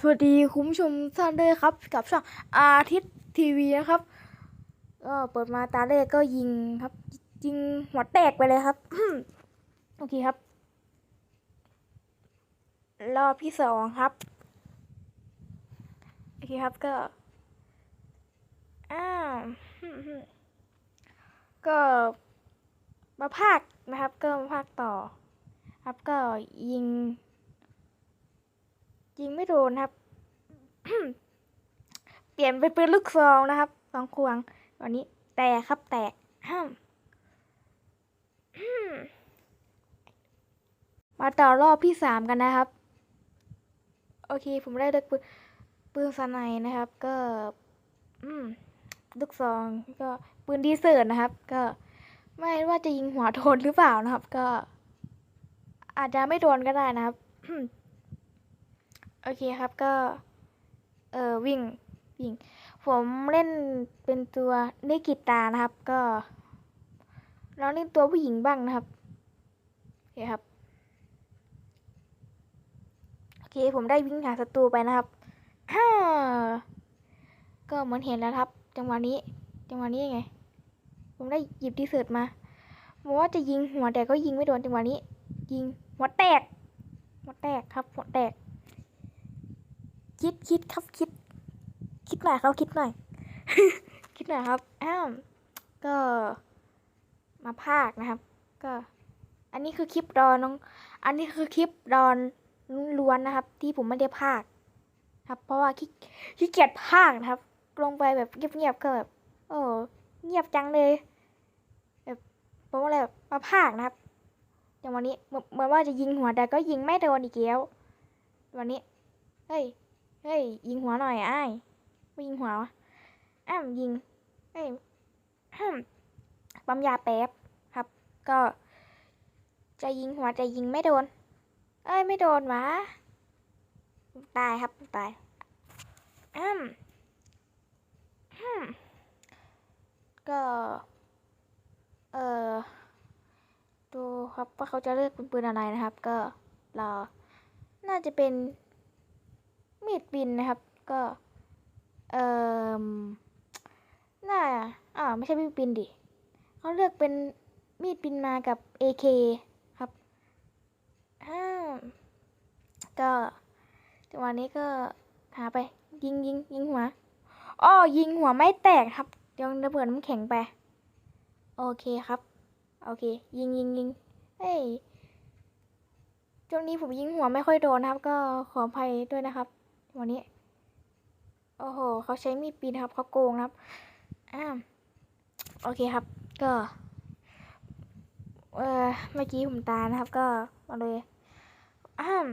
สวัสดีคุณผู้ชมท่านด้วยครับ กับช่องอาทิตย์ทีวีนะครับก็เปิดมาตาแรกก็ยิงครับ ยิงหัวแตกไปเลยครับโอเคครับ รอบที่สองครับโอเคครับก็อ้าวก็มาภาคนะครับ ก็มาภาคต่อ ครับก็ยิง ยิงไม่โดนครับ เปลี่ยนเป็นปืนลูกซองนะครับสองควงวันนี้แตกครับแตกห้ามมาต่อรอบที่สามกันนะครับ โอเค ผมได้เลือกปืนปืนสไนนะครับ ก็ อืมลูกซองก็ปืนดีเซอร์นะครับ ก็ไม่ว่าจะยิงหัวโดนหรือเปล่านะครับ ก็ อาจจะไม่โดนก็ได้นะครับ โอเคครับก็ เออวิ่งวิ่ง ผมเล่นเป็นตัวเนกิตานะครับ ก็ลองเล่นตัวผู้หญิงบ้างนะครับโอเคครับโอเคผมได้วิ่งหาศัตรูไปนะครับก็เหมือนเห็นแล้วครับ จังหวะนี้ จังหวะนี้ยังไง ผมได้หยิบดีเซิร์ตมาผมว่าจะยิงหัวแต่ก็ยิงไม่โดนจังหวะนี้ ยิงหัวแตกหัวแตกครับหัวแตก คิดคิดครับคิด คิดหน่อยครับคิดหน่อย คิดหน่อยครับอ้าวก็มาภาคนะครับ ก็ อันนี้คือคลิปรอน้อง อันนี้คือคลิปรอนล้วนนะครับ ที่ผมไม่ได้ภาคครับ เพราะว่าขี้ขี้เกียจภาคนะครับ ลงไปแบบเงียบๆก็แบบโอ้เงียบจังเลยแบบผมอะไรแบบมาภาคนะครับอย่างวันนี้มือนเหมือนว่าจะยิงหัวแต่ก็ยิงไม่โดนอีกแล้ววันนี้เฮ้ย เฮ้ย ยิงหัวหน่อยไอ้ไม่ยิงหัววะอ้ามยิงเฮ้ยปั๊มยาแป๊บครับ ก็ จะยิงหัวแต่ยิงไม่โดน เอ้ยไม่โดนวะตายครับตายอ้ามอ้ามก็ เออดูครับว่าเขาจะเลือกเป็นปืนอะไรนะครับ ก็รอน่าจะเป็น มีดบินนะครับ ก็เอ่อน่าอ่าไม่ใช่มีดบินดิเขาเลือกเป็นมีดบินมากับ AK ครับอ่าก็จังหวะนี้ก็หาไป ยิงยิงยิงหัวอ้อยิงหัวไม่แตกครับยังระเบิดน้ำแข็งไป โอเคครับ โอเค ยิงยิงยิงเฮ้ยช่วงนี้ผมยิงหัวไม่ค่อยโดนนะครับ ก็ขออภัยด้วยนะครับ วันนี้ โอ้โหเขาใช้มีดปีนครับเขาโกงครับอ่าโอเคครับ ก็เออเมื่อกี้ผมตานะครับ ก็มาเลยอ้าม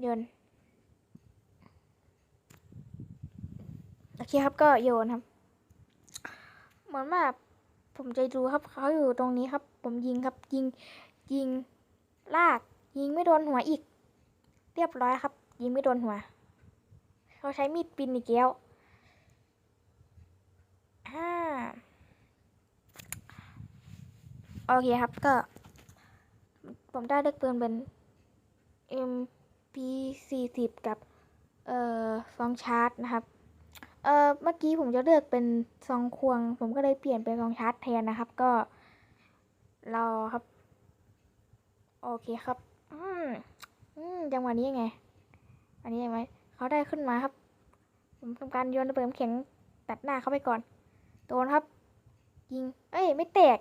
โยนโอเคครับก็โยนครับ เหมือนแบบผมใจดูครับเขาอยู่ตรงนี้ครับ ผมยิงครับ ยิงยิงลาก ยิงไม่โดนหัวอีก เรียบร้อยครับ ยิงไม่โดนหัว เขาใช้มีดปินอีกแล้วอ่าโอเคครับก็ ผมได้เลือกปืนเป็น MP40 กับ เอ่อซองชาร์จนะครับ เอ่อ เมื่อกี้ผมจะเลือกเป็นซองควง ผมก็เลยเปลี่ยนเป็นซองชาร์จแทนนะครับ ก็ รอครับ โอเคครับ อืม อืม จังหวะนี้ยังไง อันนี้ยังไง เขาได้ขึ้นมาครับ ผมทำการโยนระเบิดแข็งตัดหน้าเขาไปก่อน โดนครับ ยิง เอ้ย ไม่แตก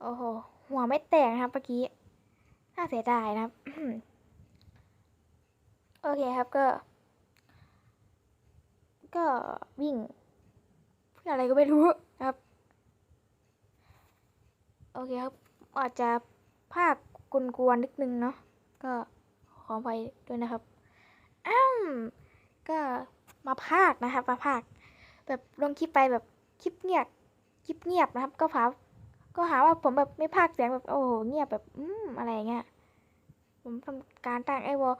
โอ้โห หัวไม่แตกนะครับเมื่อกี้ น่าเสียดายนะครับ โอเคครับก็ ก็วิ่งเพื่ออะไรก็ไม่รู้นะครับ โอเคครับ อาจจะภาคกวนๆนิดนึงเนาะ ก็ขออภัยด้วยนะครับ ก็มาภาคนะครับ มาภาคแบบลงคลิปไปแบบคลิปเงียบคลิปเงียบนะครับ ก็พาก็หาว่าผมแบบไม่ภาคเสียงแบบโอ้โหเงียบแบบอืมอะไรเงี้ยผมทำการตั้งไอวอล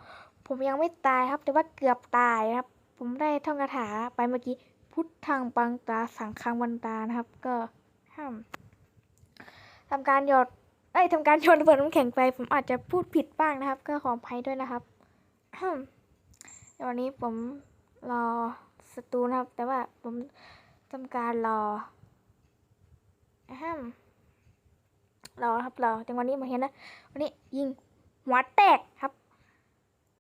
ผมยังไม่ตายครับ แต่ว่าเกือบตายนะครับ ผมได้ท่องคาถาไปเมื่อกี้พุทธังปังตาสังคังวันตานะครับ ก็ห้ามทำการหยอดเอ้ยทำการโยนระเบิดน้ำแข็งไป ผมอาจจะพูดผิดบ้างนะครับ ก็ขออภัยด้วยนะครับอืม วันนี้ผมรอศัตรูนะครับ แต่ว่าผมทำการรอห้ามรอครับรอจังหวะนี้มาเห็นนะ วันนี้ยิงหัวแตกครับ